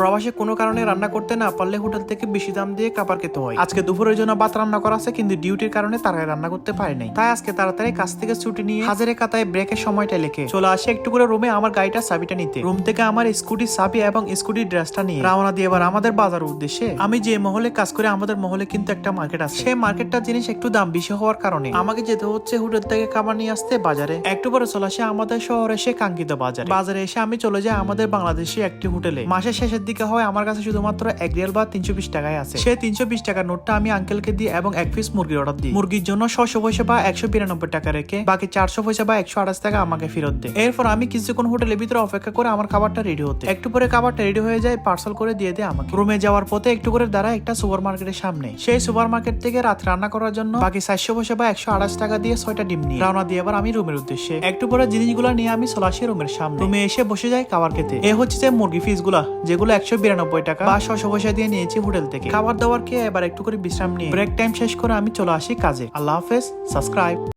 প্রবাসে কোনো কারণে রান্না করতে না পারলে হোটেল থেকে বেশি দাম দিয়ে খাবার খেতে হয়। আজকে দুপুরের জন্য ভাত রান্না করা আছে, কিন্তু ডিউটির কারণে তারা রান্না করতে পারে নাই। তাই আজকে তাড়াতাড়ি কাছ থেকে ছুটি নিয়ে হাজারে কাতায় ব্রেকের সময়টা লেখে। চলে আসে একটু করে রুমে আমার গাড়িটা চাবিটা নিতে। রুম থেকে আমার স্কুটির চাবি এবং স্কুটির ড্রেসটা নিয়ে। রওনা দিয়ে এবার আমাদের বাজার উদ্দেশ্যে আমি যে মহলে কাজ করে, আমাদের মহলে কিন্তু একটা মার্কেট আছে। সেই মার্কেটটার জিনিস একটু দাম বেশি হওয়ার কারণে আমাকে যেতে হচ্ছে হোটেল থেকে খাবার নিয়ে আসতে বাজারে। একটু পরে চলে আসে আমাদের শহরে, সে কাঙ্ক্ষিত বাজারে। বাজারে এসে আমি চলে যাই আমাদের বাংলাদেশি একটি হোটেলে। মাসের শেষের দিকে হয় আমার কাছে শুধুমাত্র এক রিয়াল বা তিনশো বিশ টাকায় আছে। সেই তিনশো বিশ টাকার নোটটা আমি আঙ্কেলকে দিই এবং এক পিস মুরগির অর্ডার দিই। মুরগির জন্য ছশো পয়সা বা একশো বিরানব্বই টাকা রেখে বাকি চারশো পয়সা বা একশো আঠাশ টাকা আমাকে ফেরত দেয়। এরপর আমি কিছুক্ষণ হোটেলের ভিতরে অপেক্ষা করে আমার খাবারটা রেডি হতে। একটু পরে খাবারটা রেডি হয়ে যায় পার্সেল করে দিয়ে দেয় আমাকে। রুমে যাওয়ার পথে একটু করে দাঁড়া একটা সুপার মার্কেটের সামনে। সেই সুপার মার্কেট থেকে রাত রান্না করার জন্য বাকি চারশো পয়সা বা একশো আঠাশ টাকা দিয়ে ছয়টা ডিম নিয়ে রওনা দিয়ে এবার আমি রুমের উদ্দেশ্যে। একটু পরে জিনিসগুলো নিয়ে আমি চলে আসি রুমের সামনে। রুমে এসে বসে যাই খাবার খেতে। এ হচ্ছে যে মুরগি ফিসগুলা, যেগুলো একশো বিরানব্বই টাকা। বা ছশো পয়সা দিয়ে নিয়েছি হোটেল থেকে। খাবার দাবার খেয়ে এবার একটু করে বিশ্রাম নিয়ে ব্রেক টাইম শেষ করে আমি চলে আসি কাজে। আল্লাহ হাফেজ সাবস্ক্রাইব